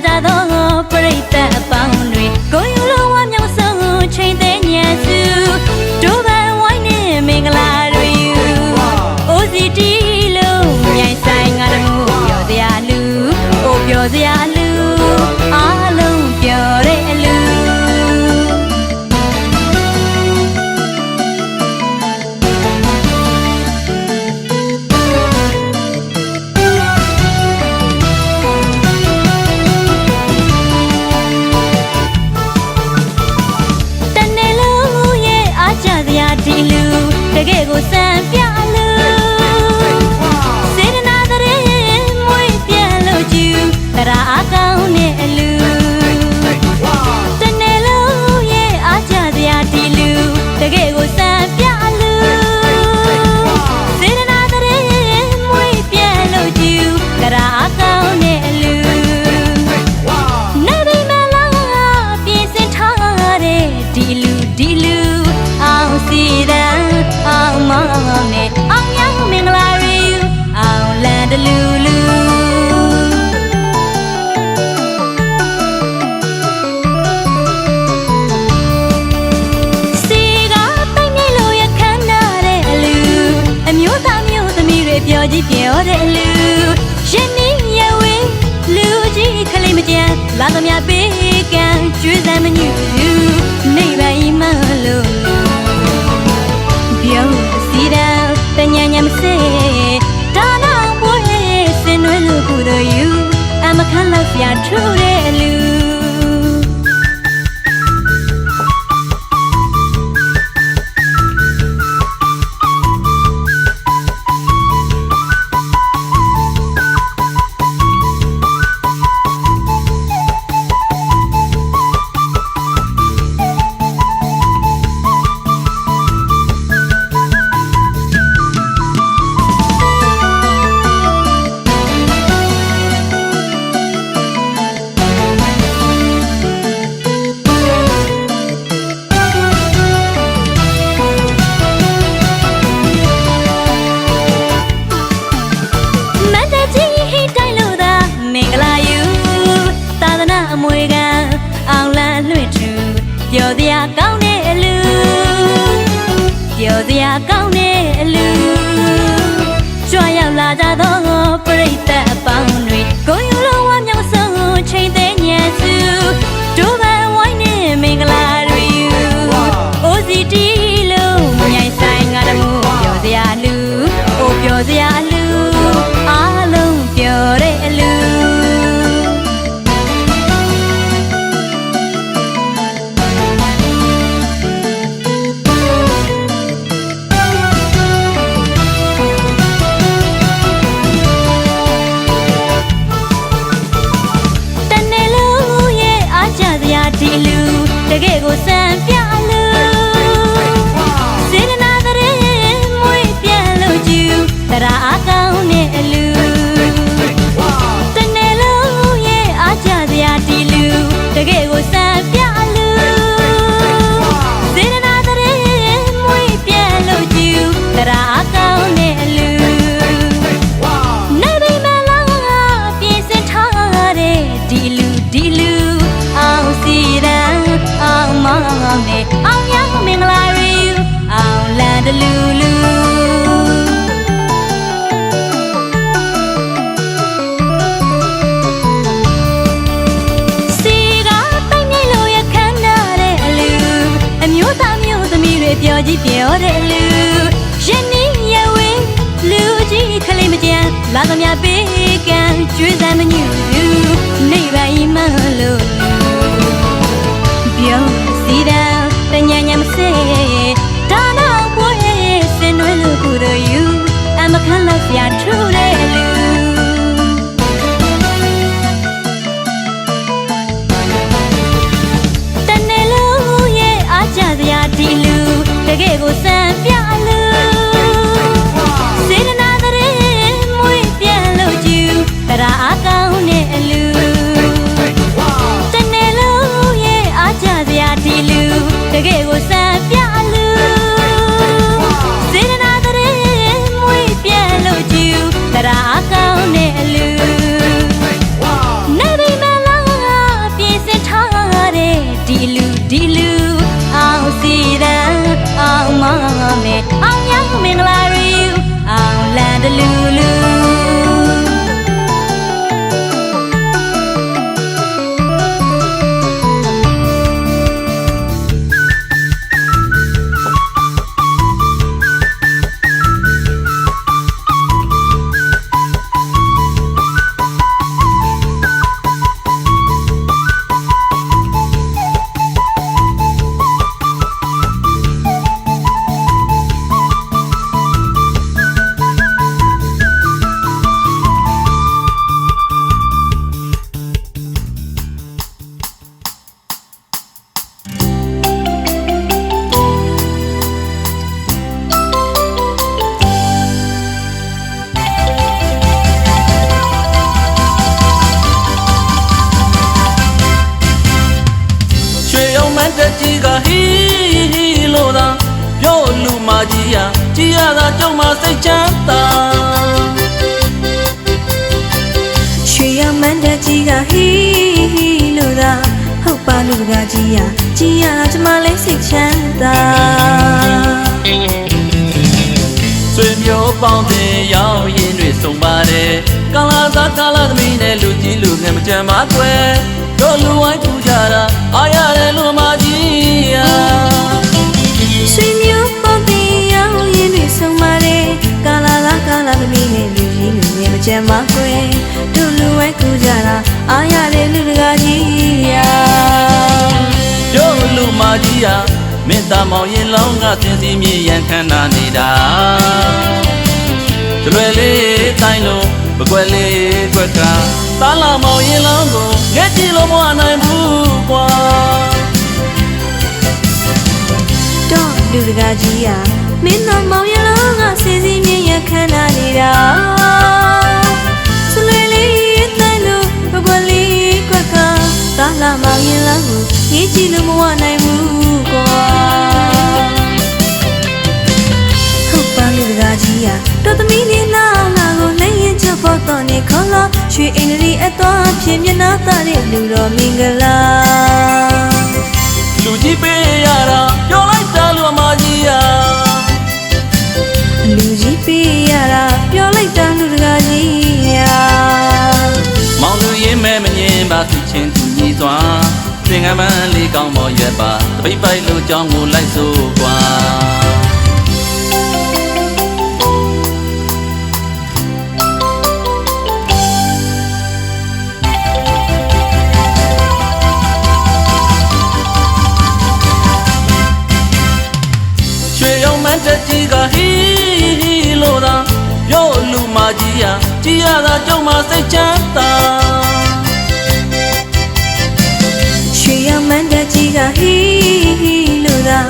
callado. ကံကျွေးစမ်းမညူနေပါဤမလို့ပြောစီတန်တညာညာမစေဒါနာပွဲစင်နွယ်လို့ကိုယ်တော်ယူအမခန့်လောက်ပြထူတဲ့ ပျော်ကြီးပျော်တဲ့လူရင်းနှီးရဝေးလူကြီးခလေးမကြံလာသမျှပေးကံကျွေးစမ်းမညူနေပါဤမလို့ပျော်စီတာတညာညာမစေဒါနာပွဲစင်နွယ်လို့ကိုယ်တို့ယူအမခံလို့ပြထူ 가게 보세 feeling like မကြီးဟာကြည်ရတာကြုံမစိတ်ချမ်းသာရွှေရမန်းတက်ကြီးကဟီဟီလို့သာဟုတ်ပါလူကကြီးရကြီးရကျမလေးစိတ်ချမ်းသာဆွေမျိုးပေါင်းတဲ့ရောက်ရင်တွေစုံပါတယ်ကာလာသားကာလာသမီးနဲ့လူကြီးလူငယ်မကြမ်းပါကွယ်တို့လူဝိုင်းပူကြတာအားရတယ်လူမကြီးဟာရွှေ မေတ္တာမောင်ရင်လောင်းကစင်စီမြေရန်ခန္ဓာနေတာကြွယ်လေးတိုင်းလုံးမကွယ်လေးကွက်ကတားလာမောင်ရင်လောင်းကိုငဲ့ကြည့်လို့မဝနိုင်ဘူးကွာတော့လူတကာကြီးရာမင်းတော်မောင်ရလောကစီစီမြင်ရခန္ဓာနေတာစလွေလေးတိုင်းလို့ဘကွက်လေးကွက်ကတားလာမောင်ရင်လောကိုရေးကြည့်လို့မဝနိုင် ရီယာတော်သမီးလေးလာလာကိုလည်းရင်ချဖို့တော့နေခေါ်လာရွှေအင်္ဂလိပ်အတော်ဖြင့်မျက်နှာသားတဲ့လူတော်မင်္ဂလာလူကြီးပေးရတာပြောလိုက်တာလူအမကြီးယာလူကြီးပေးရတာပြောလိုက်တာလူတကာကြီးယာမောင်လူရင်မဲမငင်ပါသူချင်းသူကြီးစွာသင်္ကန်းမလေးကောင်းပေါ်ရွက်ပါတပိတ်ပိုက်လို့ကြောင်းကိုလိုက်ဆိုကွာ ရတာကြုံမစိတ်ချမ်းသာရွှေရမန်းတက်ကြီးကဟီဟီလို့သာ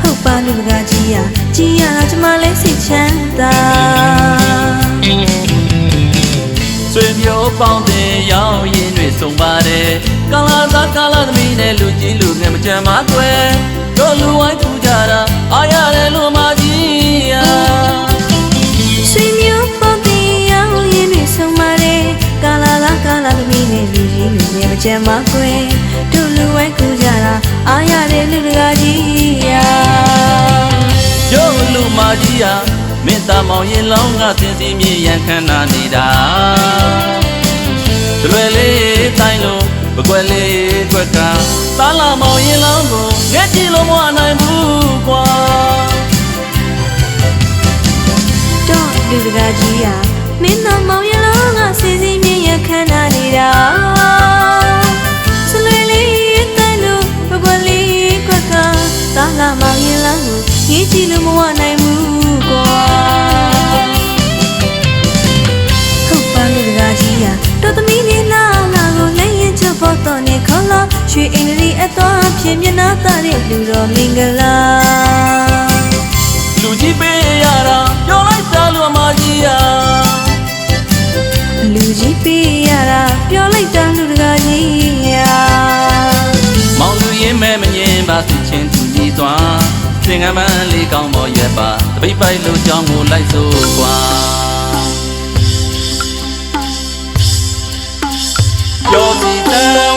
ဟုတ်ပါလူတကာကြီးอ่ะကြီးရတာကျမလည်းစိတ်ချမ်းသာဆွေမျိုးပေါင်းတဲ့ရောက်ရင်တွေစုံပါတယ်ကာလာသားကာလာသမီးနဲ့လူကြီးလူငယ်မကြမ်းပါကွယ်တို့လူဝိုင်းပူကြတာအားရတယ်လူမကြီးဟာရွှေ ကြီးလူငယ်မကြမ်းပါကွယ်တို့လူဝဲကူကြတာအားရတဲ့လူတကာကြီးရာရုပ်လူမကြီးဟာမေတ္တာမောင်ရင်လောင်းကစင်စီမြေရန်ခန္ဓာနေတာကြွယ်လေးတိုင်းလုံးမကွယ်လေးကွက်ကတားလာမောင်ရင်လောင်းကိုငဲ့ကြည့်လို့မဝနိုင်ဘူးကွာတော့လူတကာကြီးရာမင်းတော်မောင်ရလောကစီစီမြင်ရခန္ဓာနေတာ ရေးကြည့်လို့မဝနိုင်ဘူးကွာဟုတ်ပါလူတကာကြီးရာတော်သမီးလေးလာလာကိုလည်းရင်ချက်ဖို့တော့နေခေါ်လာရွှေအင်္ဂလိပ်အတော်ဖြင့်မျက်နှာသားတဲ့လူတော်မင်္ဂလာလူ ငမန်းလေးကောင်းမော်ရက်ပါတပိတ်ပိုက်လို့ကြောင်းကိုလိုက်စို့ကွာကျော်စီတဲ့